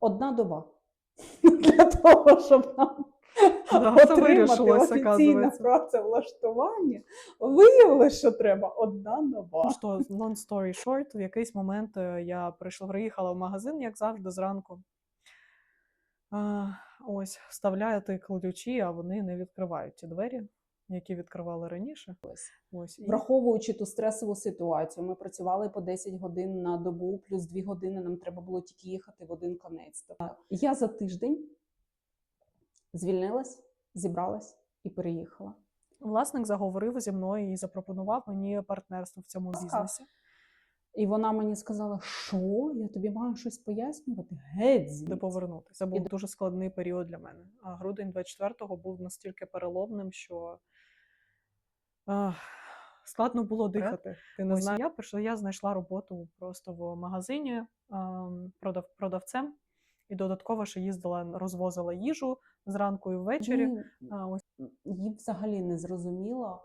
одна доба для того, щоб нам Да, отримати офіційне працевлаштування, виявилось, що треба одна доба. Ну що, long story short, в якийсь момент е, я прийшла, приїхала в магазин, як завжди, зранку. Ось, вставляти ключі, а вони не відкривають ті двері, які відкривали раніше. Ось, і Враховуючи ту стресову ситуацію, ми працювали по 10 годин на добу, плюс 2 години нам треба було тільки їхати в один конець. Тобто я за тиждень звільнилась, зібралась і переїхала. власник заговорив зі мною і запропонував мені партнерство в цьому бізнесі. І вона мені сказала, що я тобі маю щось пояснювати? Геть де звідси. повернутися. Це був І- дуже складний період для мене. А грудень 24-го був настільки переломним, що складно було дихати. Ти не знаєш. Я прийшла, я знайшла роботу просто в магазині продав, продавцем. І додатково ще їздила, розвозила їжу зранку і ввечері. Їй, А, ось їм взагалі не зрозуміло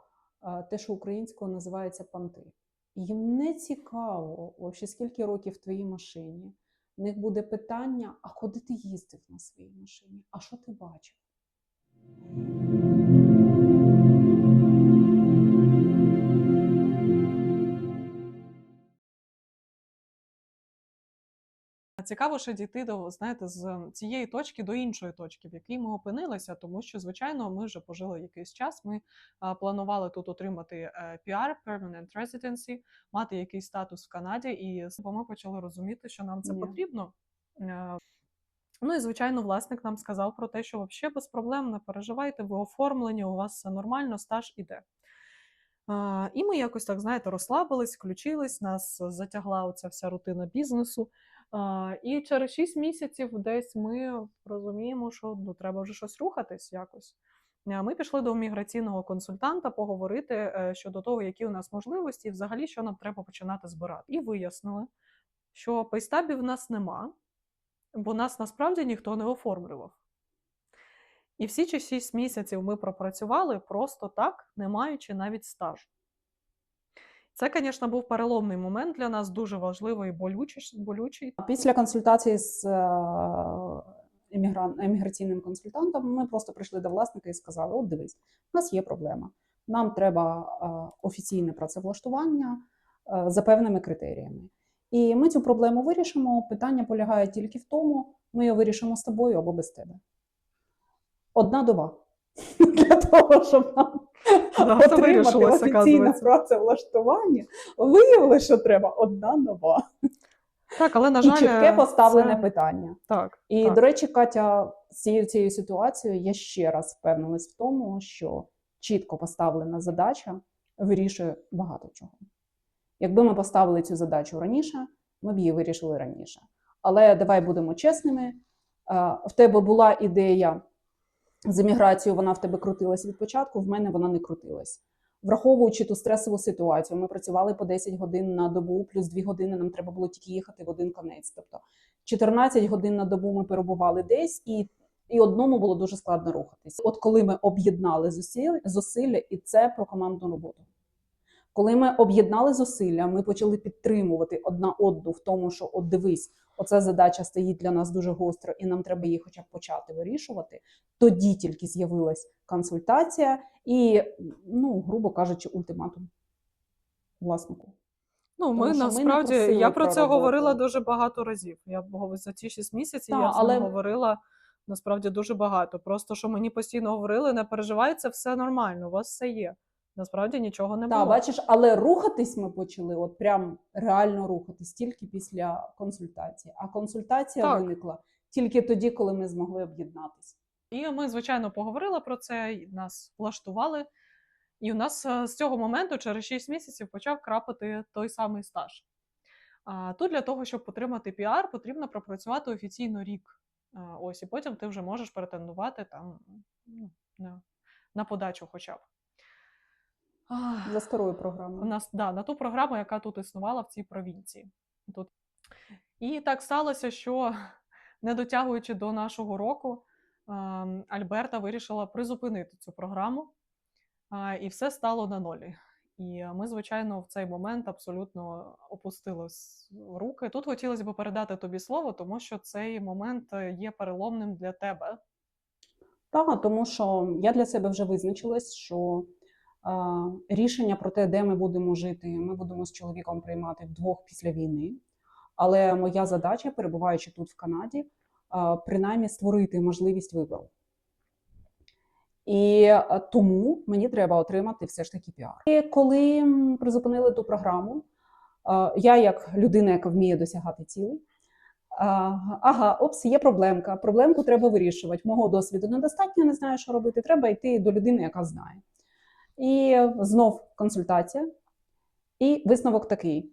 те, що українською називається панти. Їм не цікаво, вообще, скільки років в твоїй машині. В них буде питання: а куди ти їздив на своїй машині? А що ти бачив? Цікаво ще дійти до знаєте, з цієї точки до іншої точки, в якій ми опинилися, тому що звичайно ми вже пожили якийсь час. Ми планували тут отримати е, PR, Permanent Residency, мати якийсь статус в Канаді, і ми почали розуміти, що нам це потрібно. Е, Ну і звичайно, власник нам сказав про те, що взагалі без проблем не переживайте, ви оформлені, у вас все нормально, стаж іде. І ми якось так, знаєте, розслабились, включились, нас затягла оця вся рутина бізнесу. І через 6 місяців десь ми розуміємо, що ну, треба вже щось рухатись якось. Ми пішли до міграційного консультанта поговорити е, щодо того, які у нас можливості, і взагалі, що нам треба починати збирати. І вияснили, що пейстабів в нас нема, бо нас насправді ніхто не оформлював. І всі ці 6 місяців ми пропрацювали просто так, не маючи навіть стажу. Це, звісно, був переломний момент для нас, дуже важливий і болючий. Після консультації з е, емігран- еміграційним консультантом ми просто прийшли до власника і сказали: от дивись, у нас є проблема. Нам треба е, офіційне працевлаштування е, за певними критеріями. І ми цю проблему вирішимо. Питання полягає тільки в тому, ми його вирішимо з тобою або без тебе. Одна доба для того, щоб нам Да, отримати офіційне працевлаштування, виявилося, що треба одна доба. Так, але, на І чітке поставлене це- питання. Так, І, так. до речі, Катя, з цією цією ситуацією я ще раз впевнилась в тому, що чітко поставлена задача вирішує багато чого. Якби ми поставили цю задачу раніше, ми б її вирішили раніше. Але давай будемо чесними. е, В тебе була ідея з еміграцією, вона в тебе крутилась від початку, в мене вона не крутилась. Враховуючи ту стресову ситуацію, ми працювали по 10 годин на добу, плюс 2 години нам треба було тільки їхати в один конець. Тобто 14 годин на добу ми перебували десь, і, і одному було дуже складно рухатись. От коли ми об'єднали зусилля, зусилля, і це про командну роботу. Коли ми об'єднали зусилля, ми почали підтримувати одна одну в тому, що от дивись, оця задача стоїть для нас дуже гостро, і нам треба її хоча б почати вирішувати. Тоді тільки з'явилась консультація і, ну, грубо кажучи, ультиматум власнику. Ну, ми Тому ми насправді, просили я про це роботу. говорила дуже багато разів. Я за ці 6 місяців Та, я але- але... говорила насправді дуже багато. Просто що мені постійно говорили, не переживай, це все нормально, у вас все є. Насправді нічого не Так, бачиш, але рухатись ми почали, от прям реально рухатись тільки після консультації. А консультація Так. виникла тільки тоді, коли ми змогли об'єднатися. І ми, звичайно, поговорили про це, нас влаштували. І у нас е, з цього моменту, через 6 місяців, почав крапати той самий стаж. А тут для того, щоб отримати піар, потрібно пропрацювати офіційно рік. Ось, і потім ти вже можеш претендувати там ну, на, на подачу хоча б. За старою програмою. нас да, на ту програму, яка тут існувала в цій провінції. Тут. І так сталося, що не дотягуючи до нашого року, ем, Альберта вирішила призупинити цю програму, і все стало на нолі. І ми, звичайно, в цей момент абсолютно опустили руки. Тут хотілося б передати тобі слово, тому що цей момент е, є переломним для тебе. Так, тому що я для себе вже визначилась, що рішення про те, де ми будемо жити, ми будемо з чоловіком приймати вдвох після війни. Але моя задача, перебуваючи тут в Канаді, принаймні створити можливість вибору. І тому мені треба отримати все ж таки піар. І коли призупинили ту програму, я, як людина, яка вміє досягати цілей, Ага, опс, є проблемка. Проблемку треба вирішувати. Мого досвіду недостатньо, не знаю, що робити. Треба йти до людини, яка знає. І знов консультація. І висновок такий: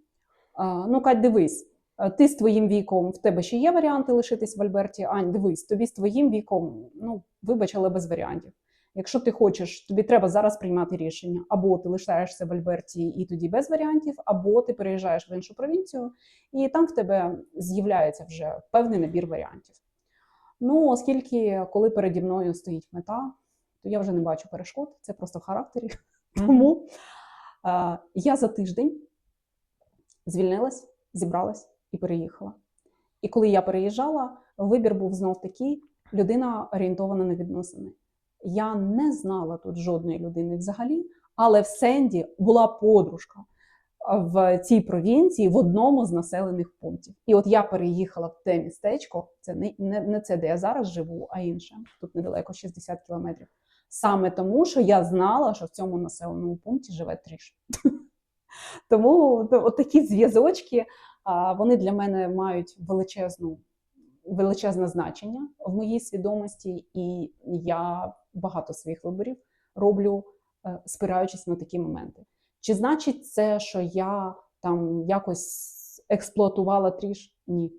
ну, Кать, дивись, ти з твоїм віком, в тебе ще є варіанти лишитись в Альберті. Ань, дивись, тобі з твоїм віком, ну, вибач, але без варіантів. Якщо ти хочеш, тобі треба зараз приймати рішення. Або ти лишаєшся в Альберті і тоді без варіантів, або ти переїжджаєш в іншу провінцію, і там в тебе з'являється вже певний набір варіантів. Ну, оскільки, коли переді мною стоїть мета, то я вже не бачу перешкод, це просто в характері. Тому е, я за тиждень звільнилась, зібралась і переїхала. І коли я переїжджала, вибір був знов такий: людина орієнтована на відносини. Я не знала тут жодної людини взагалі, але в Сенді була подружка в цій провінції в одному з населених пунктів. І от я переїхала в те містечко, це не, не, не це, де я зараз живу, а інше. Тут недалеко 60 кілометрів. Саме тому, що я знала, що в цьому населеному пункті живе тріш. Тому такі зв'язочки вони для мене мають величезну, величезне значення в моїй свідомості, і я багато своїх виборів роблю, е, спираючись на такі моменти. Чи значить це, що я там якось експлуатувала тріш? Ні.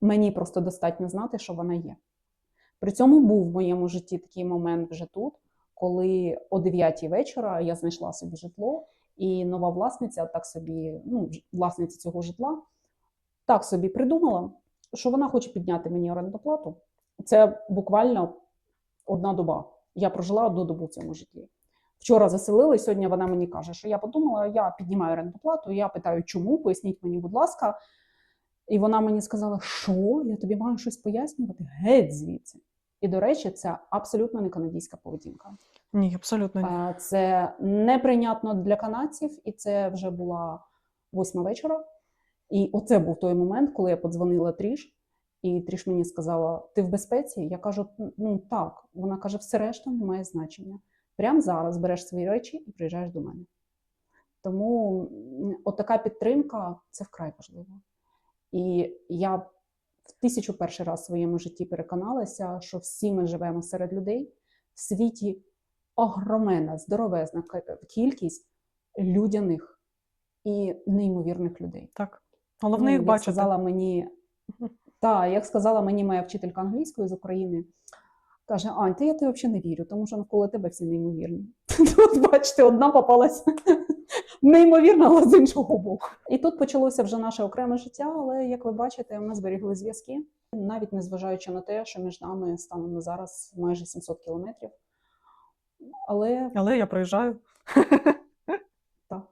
Мені просто достатньо знати, що вона є. При цьому був в моєму житті такий момент вже тут, коли о 9 вечора я знайшла собі житло, і нова власниця так собі, ну, власниця цього житла, так собі придумала, що вона хоче підняти мені орендну плату. Це буквально одна доба. Я прожила одну добу в цьому житлі. Вчора заселили, сьогодні вона мені каже, що я подумала, я піднімаю орендну плату. Я питаю, чому? Поясніть мені, будь ласка. І вона мені сказала, що я тобі маю щось пояснювати? Геть звідси. І, до речі, це абсолютно не канадійська поведінка. Ні, абсолютно ні. Це неприйнятно для канадців, і це вже була восьма вечора. І оце був той момент, коли я подзвонила Тріш, і Тріш мені сказала: Ти в безпеці? Я кажу, ну так. Вона каже, все решта не має значення. Прямо зараз береш свої речі і приїжджаєш до мене. Тому отака підтримка це вкрай важливо. І я в тисячу перший раз в своєму житті переконалася, що всі ми живемо серед людей в світі огромена, здоровезна кількість людяних і неймовірних людей. Так. Головне Ну, їх бачити. сказала мені, та, як сказала мені моя вчителька англійської з України, каже: Ань, ти я ти взагалі не вірю, тому що навколо тебе всі неймовірні. От бачите, одна попалась неймовірна, але з іншого боку. І тут почалося вже наше окреме життя, але як ви бачите, ми зберігли зв'язки, навіть незважаючи на те, що між нами станом на зараз майже 700 кілометрів. Але Але я приїжджаю. Так.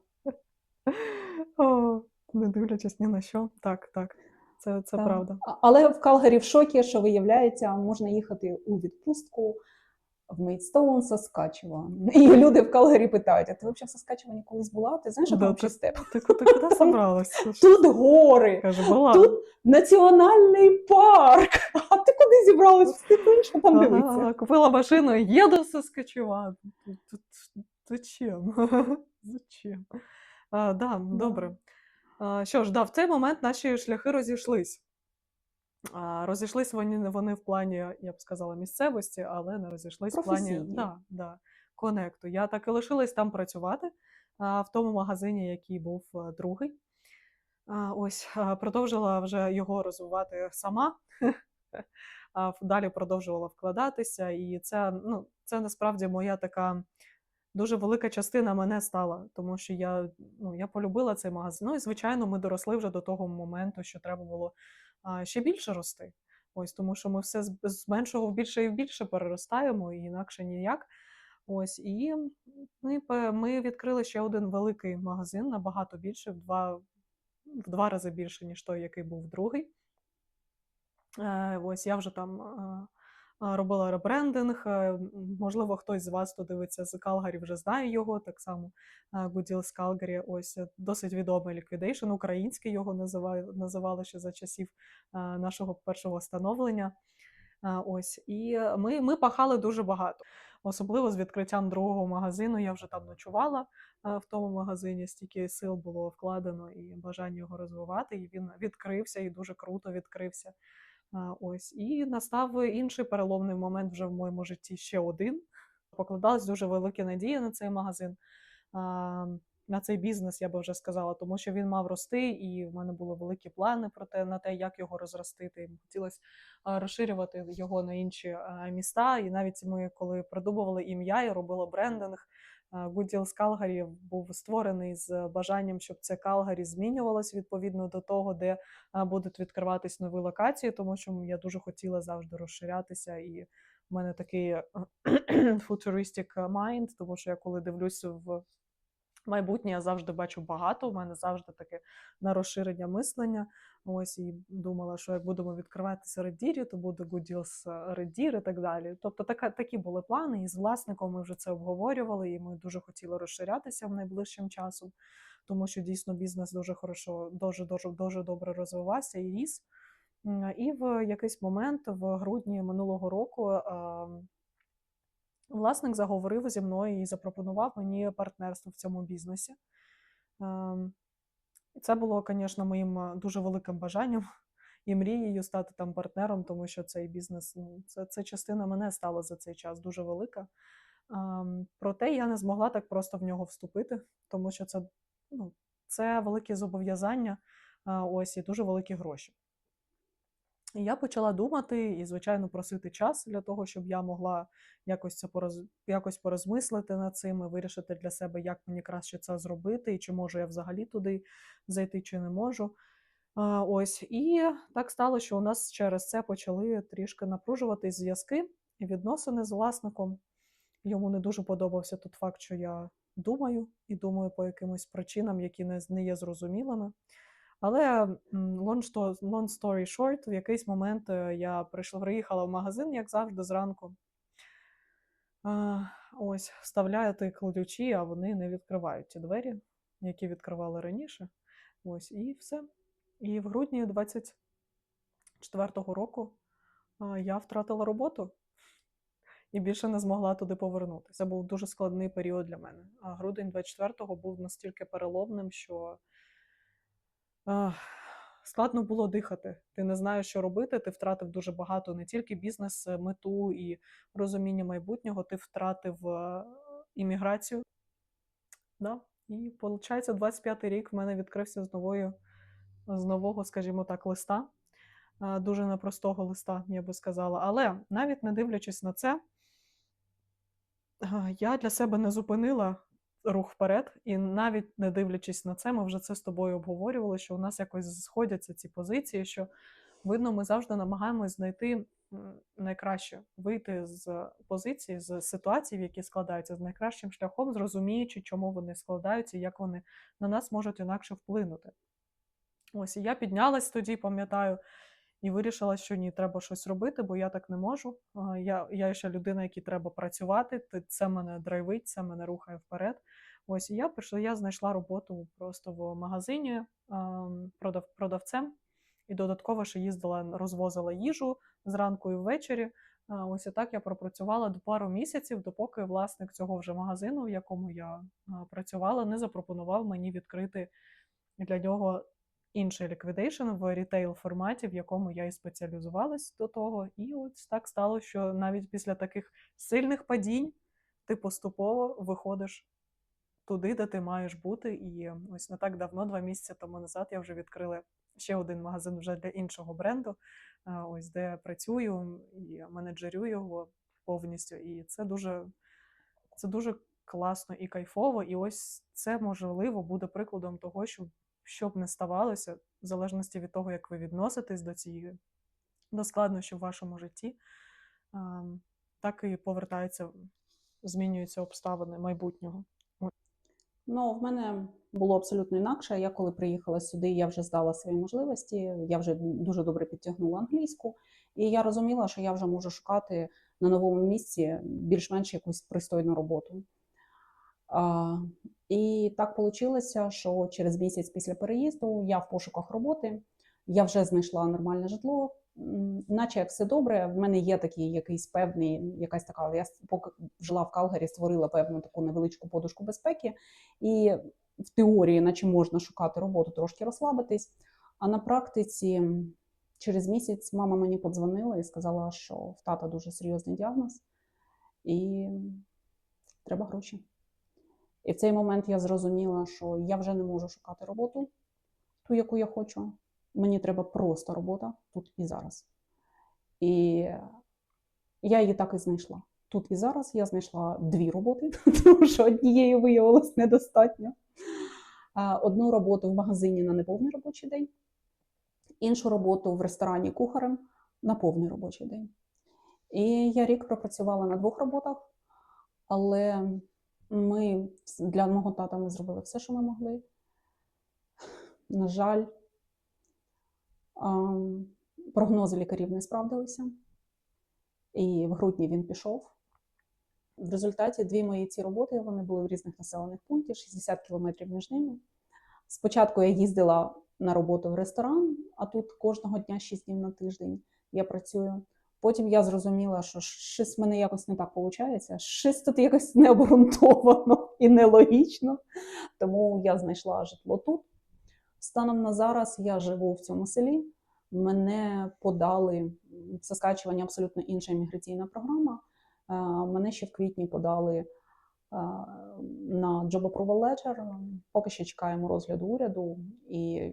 О, не дивлячись ні на що. Так, так. Це, це Так. правда. Але в Калгарі в шокі, що виявляється, можна їхати у відпустку в Мейдстоун, Саскачеван. І люди в Калгарі питають: а ти взагалі в Саскачевані колись була? Ти знаєш, що Да, там ти- степ? Ти, ти куди собралась? Тут гори, Каже, була. тут національний парк. А ти куди зібралась в степи? Що там? Ага, купила машину, їду в Саскачеван. Тут- Зачем? Зачем? А, да, добре. А, що ж, да, в цей момент наші шляхи розійшлись. Розійшлись вони, вони в плані, я б сказала, місцевості, але не розійшлись в плані да, да, конекту. Я так і лишилась там працювати в тому магазині, який був а, другий. Ось продовжила вже його розвивати сама. А, далі продовжувала вкладатися, і це, ну, це насправді моя така дуже велика частина мене стала, тому що я, ну, я полюбила цей магазин. Ну і звичайно, ми доросли вже до того моменту, що треба було ще більше рости. Ось тому, що ми все з, меншого в більше і в більше переростаємо, і інакше ніяк. Ось і ми, ми відкрили ще один великий магазин, набагато більше, в два, в два рази більше, ніж той, який був другий. Е, Ось я вже там е, робила ребрендинг. е, Можливо, хтось з вас, хто дивиться з Калгарі, вже знає його. Так само Good Deals Calgary. Ось е, досить відомий ліквідейшн. Український його називали, називали ще за часів е, нашого першого становлення. Ось і ми, ми пахали дуже багато. Особливо з відкриттям другого магазину. Я вже там ночувала в тому магазині. Стільки сил було вкладено і бажання його розвивати. І він відкрився і дуже круто відкрився. Ось і настав інший переломний момент вже в моєму житті ще один. Покладалась дуже великі надії на цей магазин, на цей бізнес, я би вже сказала, тому що він мав рости, і в мене були великі плани про те, на те, як його розростити. І хотілося розширювати його на інші міста. І навіть ми, коли придумували ім'я і робили брендинг, Good Deals Calgary був створений з бажанням, щоб це Калгарі змінювалось відповідно до того, де будуть відкриватись нові локації, тому що я дуже хотіла завжди розширятися, і в мене такий futuristic mind, тому що я коли дивлюся в майбутнє, я завжди бачу багато. У мене завжди таке на розширення мислення. Ось і думала, що як будемо відкриватися редірі, то буде Good Deals редір і так далі. Тобто така, такі були плани, і з власником ми вже це обговорювали, і ми дуже хотіли розширятися в найближчим часом, тому що дійсно бізнес дуже хорошо, дуже дуже дуже добре розвивався і ріс. І в якийсь момент, в грудні минулого року, ем, власник заговорив зі мною і запропонував мені партнерство в цьому бізнесі. І це було, звісно, моїм дуже великим бажанням і мрією стати там партнером, тому що цей бізнес, ну, це, це частина мене стала за цей час дуже велика. Проте я не змогла так просто в нього вступити, тому що це, ну, це великі зобов'язання, ось і дуже великі гроші. І я почала думати і, звичайно, просити час для того, щоб я могла якось це пороз... якось порозмислити над цим і вирішити для себе, як мені краще це зробити, і чи можу я взагалі туди зайти, чи не можу. А, ось і так стало, що у нас через це почали трішки напружуватись зв'язки і відносини з власником. Йому не дуже подобався тот факт, що я думаю, і думаю по якимось причинам, які не, не є зрозумілими. Але long sto- long story short, в якийсь момент е, я прийшла, приїхала в магазин, як завжди, зранку. Ось, вставляєте ключі, а вони не відкривають ті двері, які відкривали раніше. Ось, і все. І в грудні 24-го року я втратила роботу і більше не змогла туди повернутися. Це був дуже складний період для мене. А грудень 24-го був настільки переломним, що складно було дихати. Ти не знаєш, що робити. Ти втратив дуже багато не тільки бізнес, е, мету і розуміння майбутнього, ти втратив е, імміграцію. Да? І виходить, 25-й рік в мене відкрився з новою, з нового, скажімо так, листа. Е, Дуже непростого листа, я би сказала. Але навіть не дивлячись на це, я для себе не зупинила рух вперед, і навіть не дивлячись на це, ми вже це з тобою обговорювали, що у нас якось сходяться ці позиції, що видно, ми завжди намагаємось знайти найкраще, вийти з позиції, з ситуацій, в які складаються, з найкращим шляхом, зрозуміючи, чому вони складаються, як вони на нас можуть інакше вплинути. Ось і я піднялась тоді, пам'ятаю, і вирішила, що ні, треба щось робити, бо я так не можу. Я, я ще людина, якій треба працювати. Це мене драйвить, це мене рухає вперед. Ось і я прийшла, я знайшла роботу просто в магазині продав, продавцем, і додатково ще їздила, розвозила їжу зранку і ввечері. Ось і так я пропрацювала до пару місяців, допоки власник цього вже магазину, в якому я працювала, не запропонував мені відкрити для нього інший ліквідейшн в рітейл форматі, в якому я і спеціалізувалась до того. І ось так стало, що навіть після таких сильних падінь ти поступово виходиш туди, де ти маєш бути. І ось не так давно, два місяці тому назад, я вже відкрила ще один магазин вже для іншого бренду, ось де працюю і менеджерю його повністю. І це дуже, це дуже класно і кайфово. І ось це можливо буде прикладом того, що що б не ставалося, в залежності від того, як ви відноситесь до цієї до складнощів в вашому житті, так і повертається змінюються обставини майбутнього? Ну, в мене було абсолютно інакше. Я коли приїхала сюди, я вже здала свої можливості, я вже дуже добре підтягнула англійську, і я розуміла, що я вже можу шукати на новому місці більш-менш якусь пристойну роботу. І так вийшло, що через місяць після переїзду я в пошуках роботи, я вже знайшла нормальне житло. Наче як все добре, в мене є такий якийсь певний, якась така. Я поки жила в Калгарі, створила певну таку невеличку подушку безпеки, і в теорії, наче можна шукати роботу, трошки розслабитись. А на практиці через місяць мама мені подзвонила і сказала, що в тата дуже серйозний діагноз, і треба гроші. І в цей момент я зрозуміла, що я вже не можу шукати роботу, ту, яку я хочу. Мені треба просто робота тут і зараз. І я її так і знайшла. Тут і зараз я знайшла дві роботи, тому що однієї виявилось недостатньо. Одну роботу в магазині на неповний робочий день, іншу роботу в ресторані кухарем на повний робочий день. І я рік пропрацювала на двох роботах, але ми для мого тата ми зробили все, що ми могли. На жаль, прогнози лікарів не справдилися, і в грудні він пішов. В результаті дві мої ці роботи вони були в різних населених пунктах, 60 кілометрів між ними. Спочатку я їздила на роботу в ресторан, а тут кожного дня 6 днів на тиждень я працюю. Потім я зрозуміла, що щось в мене якось не так виходить, щось тут якось необґрунтовано і нелогічно. Тому я знайшла житло тут. Станом на зараз я живу в цьому селі. Мене подали в Саскачевані абсолютно інша імміграційна програма. Е, Мене ще в квітні подали е, на Letter. Поки що чекаємо розгляду уряду і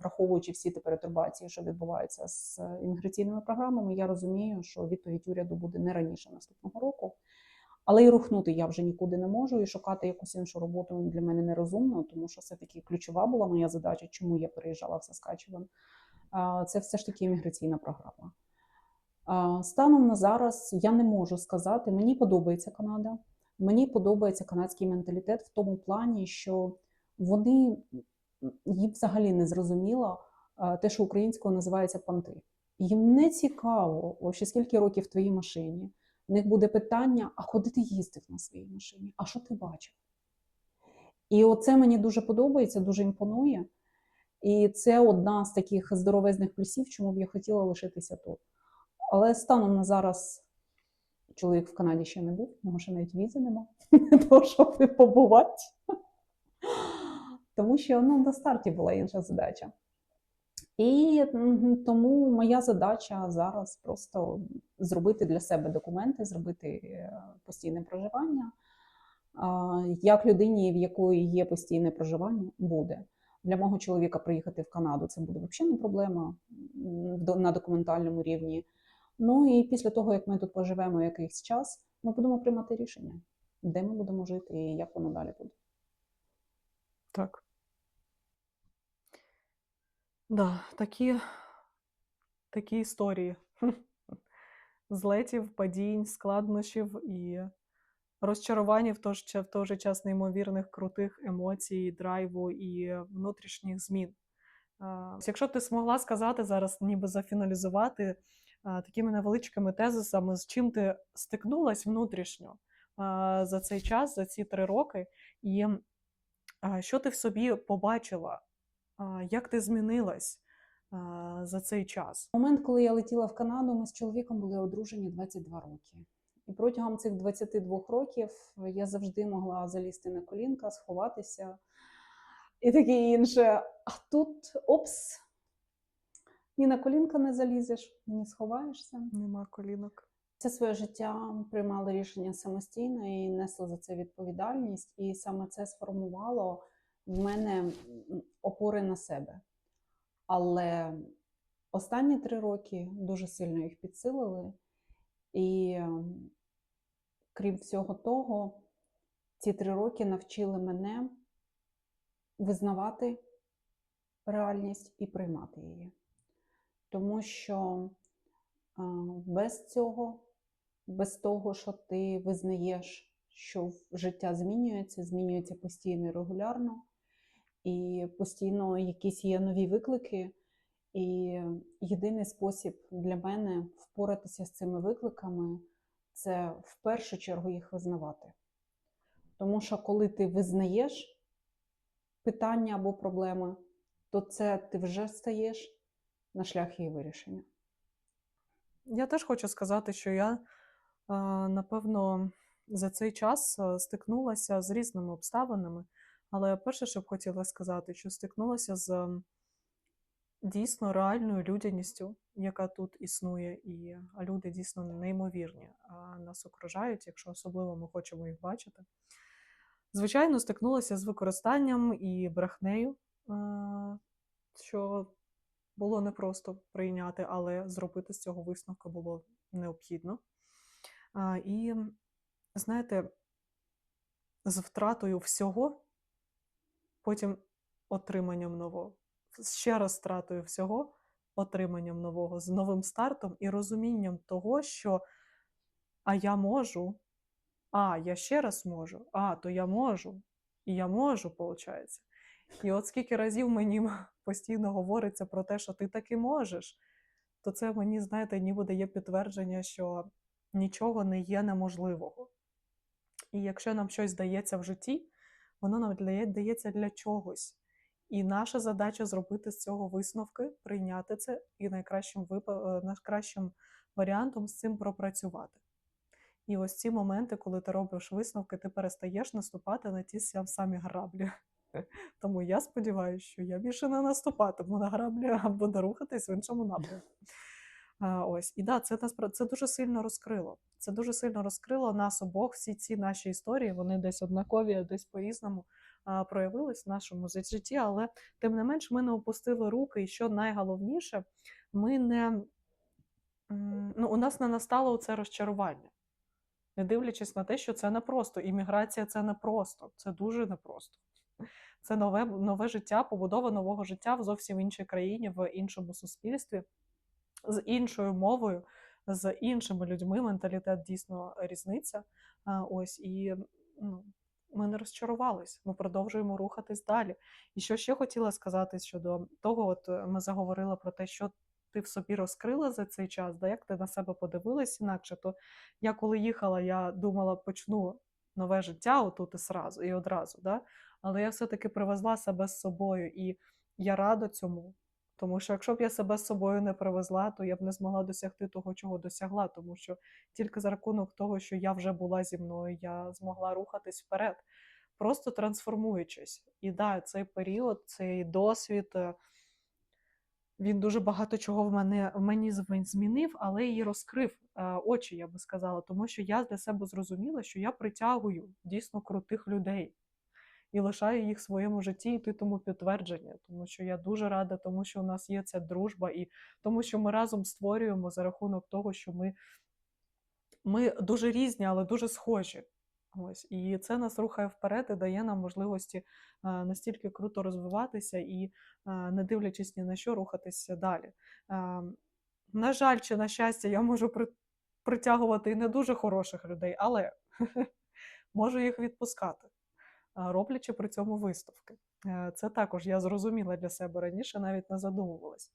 враховуючи всі ті перетурбації, що відбуваються з імміграційними програмами, я розумію, що відповідь уряду буде не раніше наступного року. Але і рухнути я вже нікуди не можу, і шукати якусь іншу роботу для мене нерозумно, тому що все-таки ключова була моя задача, чому я переїжджала в Саскачеван. Це все ж таки імміграційна програма. Станом на зараз я не можу сказати, мені подобається Канада, мені подобається канадський менталітет в тому плані, що вони їм взагалі не зрозуміло те, що українською називається панти. Їм не цікаво, вообще, скільки років в твоїй машині. В них буде питання: а куди ти їздив на своїй машині? А що ти бачив? І оце мені дуже подобається, дуже імпонує. І це одна з таких здоровезних плюсів, чому б я хотіла лишитися тут. Але станом на зараз чоловік в Канаді ще не був, в нього ще навіть візи нема, того, щоб побувати. Тому що ну, на старті була інша задача. І тому моя задача зараз просто зробити для себе документи, зробити е, постійне проживання. Як людині, в якої є постійне проживання, буде. Для мого чоловіка приїхати в Канаду це буде взагалі не проблема на документальному рівні. Ну і після того, як ми тут поживемо якийсь час, ми будемо приймати рішення, де ми будемо жити і як воно далі буде. Так. Да, такі, такі історії злетів, падінь, складнощів і розчарувань в той, в той же час неймовірних крутих емоцій, драйву і внутрішніх змін. Якщо ти змогла сказати зараз, ніби зафіналізувати такими невеличкими тезисами, з чим ти стикнулась внутрішньо за цей час, за ці три роки, і що ти в собі побачила, як ти змінилась за цей час? Момент, коли я летіла в Канаду, ми з чоловіком були одружені 22 роки. І протягом цих 22 років я завжди могла залізти на колінка, сховатися і таке інше. А тут опс, ні на колінка не залізеш, ні сховаєшся. Нема колінок. Це своє життя приймала рішення самостійно і несла за це відповідальність. І саме це сформувало в мене опори на себе. Але останні три роки дуже сильно їх підсилили. І крім всього того, ці три роки навчили мене визнавати реальність і приймати її. Тому що без цього, без того, що ти визнаєш що життя змінюється, змінюється постійно і регулярно, і постійно якісь є нові виклики. І єдиний спосіб для мене впоратися з цими викликами це в першу чергу їх визнавати. Тому що коли ти визнаєш питання або проблеми, то це ти вже стаєш на шлях її вирішення. Я теж хочу сказати, що я, напевно, за цей час стикнулася з різними обставинами, але перше, що б хотіла сказати, що стикнулася з дійсно реальною людяністю, яка тут існує, і люди дійсно неймовірні нас окружають, якщо особливо ми хочемо їх бачити. Звичайно, стикнулася з використанням і брехнею, що було непросто прийняти, але зробити з цього висновки було необхідно. І, знаєте, з втратою всього, потім отриманням нового, ще раз втратою всього, отриманням нового, з новим стартом і розумінням того, що а я можу, а я ще раз можу, а то я можу, і я можу, виходить. І от скільки разів мені постійно говориться про те, що ти таки можеш, то це мені, знаєте, ніби дає підтвердження, що нічого не є неможливого. І якщо нам щось дається в житті, воно нам дається для чогось. І наша задача зробити з цього висновки, прийняти це і найкращим, е, найкращим варіантом з цим пропрацювати. І ось ці моменти, коли ти робиш висновки, ти перестаєш наступати на ті сам- самі граблі. Тому я сподіваюся, що я більше не наступатиму на граблі, а буду рухатись в іншому напрямку. Ось і да, це нас це дуже сильно розкрило. Це дуже сильно розкрило нас обох. Всі ці наші історії, вони десь однакові, десь по-різному а, проявились в нашому житті. Але тим не менш, ми не опустили руки. І що найголовніше, ми не ну, у нас не настало це розчарування. Не дивлячись на те, що це непросто. Імміграція це непросто, це дуже непросто. Це нове, нове життя, побудова нового життя в зовсім іншій країні, в іншому суспільстві, з іншою мовою, з іншими людьми. Менталітет дійсно різниця. Ось і ну, ми не розчарувались. Ми продовжуємо рухатись далі. І що ще хотіла сказати щодо того, от е, ми заговорили про те, що ти в собі розкрила за цей час, да, як ти на себе подивилась інакше, то я коли їхала, я думала, почну нове життя отут і сразу, і одразу. Да? Але я все-таки привезла себе з собою, і я рада цьому. Тому що якщо б я себе з собою не привезла, то я б не змогла досягти того, чого досягла. Тому що тільки за рахунок того, що я вже була зі мною, я змогла рухатись вперед, просто трансформуючись. І да, цей період, цей досвід, е, він дуже багато чого в мене в мені змінив, але і розкрив е, очі, я би сказала, тому що я для себе зрозуміла, що я притягую дійсно крутих людей і лишаю їх в своєму житті, і ти тому підтвердження, тому що я дуже рада, тому що у нас є ця дружба, і тому що ми разом створюємо за рахунок того, що ми, ми дуже різні, але дуже схожі. Ось і це нас рухає вперед і дає нам можливості е, настільки круто розвиватися і, е, не дивлячись ні на що, рухатися далі. Е, на жаль, чи на щастя, я можу при, притягувати і не дуже хороших людей, але можу їх відпускати роблячи при цьому виставки. Е, Це також я зрозуміла для себе раніше, навіть не задумувалась.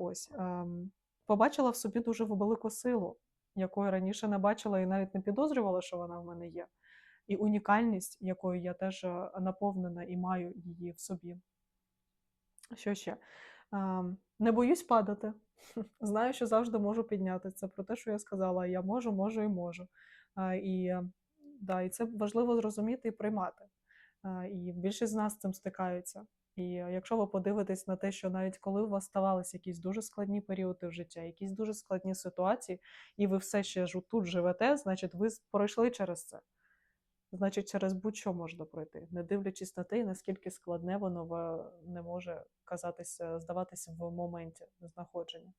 Ось ем, побачила в собі дуже велику силу, якої раніше не бачила і навіть не підозрювала, що вона в мене є. І унікальність, якою я теж е, наповнена і маю її в собі. Що ще? Ем, Не боюсь падати. Знаю, що завжди можу піднятися. Це про те, що я сказала: я можу, можу і можу. І Да, і це важливо зрозуміти і приймати. І більшість з нас з цим стикаються. І якщо ви подивитесь на те, що навіть коли у вас ставалися якісь дуже складні періоди в життя, якісь дуже складні ситуації, і ви все ще ж тут живете, значить, ви пройшли через це. Значить, через будь-що можна пройти, не дивлячись на те, наскільки складне воно не може казатися, здаватися в моменті знаходження.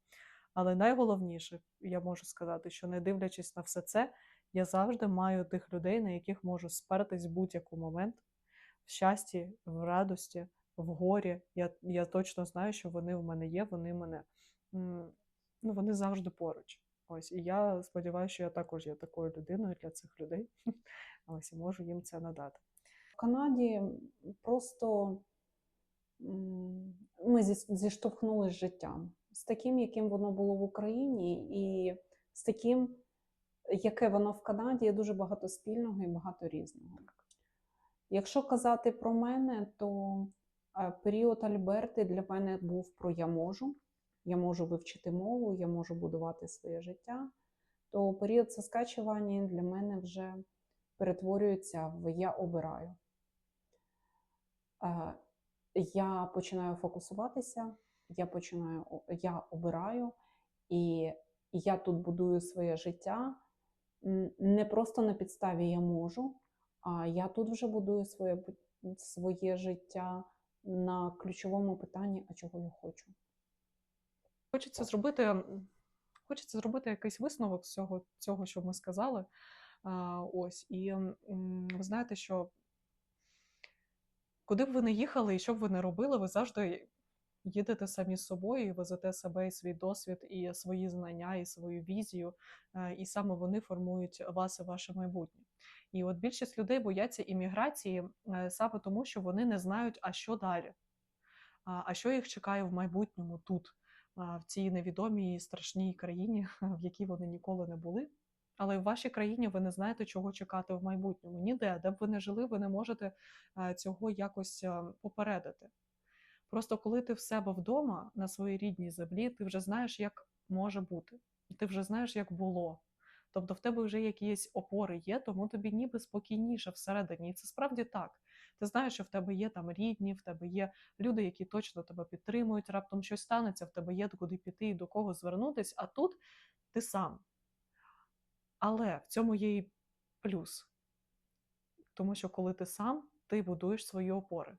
Але найголовніше, я можу сказати, що не дивлячись на все це, я завжди маю тих людей, на яких можу спертись в будь-який момент, в щасті, в радості, в горі. Я, я точно знаю, що вони в мене є, вони мене ну, вони завжди поруч. Ось, і я сподіваюся, що я також є такою людиною для цих людей. Ось і можу їм це надати. В Канаді просто ми зі- зіштовхнулися з життям, з таким, яким воно було в Україні, і з таким, яке воно в Канаді, є дуже багато спільного і багато різного. Якщо казати про мене, то е, період Альберти для мене був про я можу. Я можу вивчити мову, я можу будувати своє життя. То період Саскачевані для мене вже перетворюється в я обираю. Е, Я починаю фокусуватися, я починаю, я обираю, і я тут будую своє життя не просто на підставі я можу, а я тут вже будую своє, своє життя на ключовому питанні, а чого я хочу. Хочеться зробити, хочеться зробити якийсь висновок з цього, цього, що ми сказали. Ось, і ви знаєте, що куди б ви не їхали і що б ви не робили, ви завжди їдете самі з собою і везете себе і свій досвід, і свої знання, і свою візію, е, і саме вони формують вас і ваше майбутнє. І от більшість людей бояться імміграції е, саме тому, що вони не знають, а що далі, а що їх чекає в майбутньому тут, в цій невідомій страшній країні, в якій вони ніколи не були. Але в вашій країні ви не знаєте, чого чекати в майбутньому. Ніде, де б ви не жили, ви не можете е, цього якось е, попередити. Просто коли ти в себе вдома на своїй рідній землі, ти вже знаєш, як може бути, ти вже знаєш, як було. Тобто в тебе вже якісь опори є, тому тобі ніби спокійніше всередині. І це справді так. Ти знаєш, що в тебе є там рідні, в тебе є люди, які точно тебе підтримують, раптом щось станеться, в тебе є куди піти і до кого звернутись, а тут ти сам. Але в цьому є і плюс. Тому що коли ти сам, ти будуєш свої опори.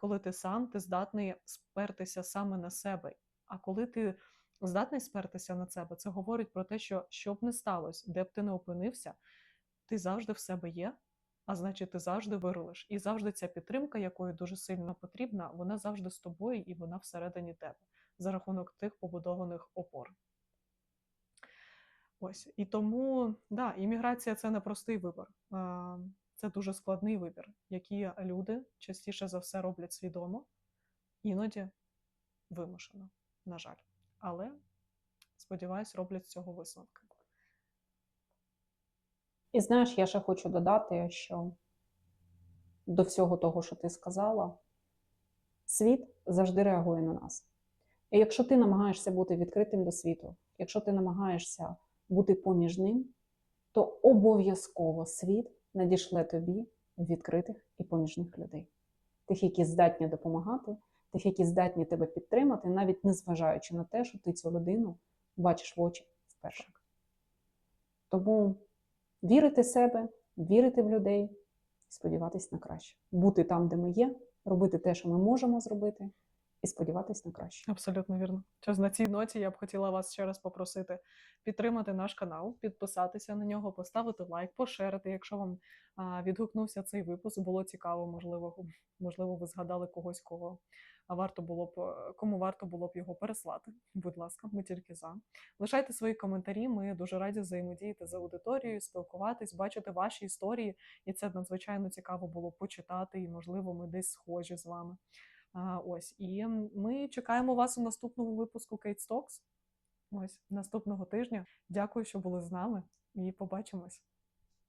Коли ти сам, ти здатний спертися саме на себе. А коли ти здатний спертися на себе, це говорить про те, що що б не сталося, де б ти не опинився, ти завжди в себе є, а значить, ти завжди вирулиш. І завжди ця підтримка, якою дуже сильно потрібна, вона завжди з тобою і вона всередині тебе за рахунок тих побудованих опор. Ось і тому да, імміграція це не простий вибір. Це дуже складний вибір, який люди частіше за все роблять свідомо, іноді вимушено, на жаль. Але сподіваюсь, роблять з цього висновки. І знаєш, я ще хочу додати, що до всього того, що ти сказала, світ завжди реагує на нас. І якщо ти намагаєшся бути відкритим до світу, якщо ти намагаєшся бути поміж ним, то обов'язково світ надішле тобі відкритих і поміжних людей, тих, які здатні допомагати, тих, які здатні тебе підтримати, навіть незважаючи на те, що ти цю людину бачиш в очі вперше. Тому вірити в себе, вірити в людей і сподіватись на краще. Бути там, де ми є, робити те, що ми можемо зробити, і сподіватись на краще. Абсолютно вірно. Час на цій ноті я б хотіла вас ще раз попросити підтримати наш канал, підписатися на нього, поставити лайк, поширити, якщо вам відгукнувся цей випуск, було цікаво, можливо, можливо, ви згадали когось, кого варто було б кому варто було б його переслати. Будь ласка, ми тільки за. Лишайте свої коментарі. Ми дуже раді взаємодіяти з аудиторією, спілкуватись, бачити ваші історії, і це надзвичайно цікаво було почитати. І можливо, ми десь схожі з вами. Ось і ми чекаємо вас у наступному випуску Kate Stocks. Ось наступного тижня. Дякую, що були з нами, і побачимось.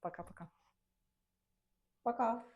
Пока-пока. Пока!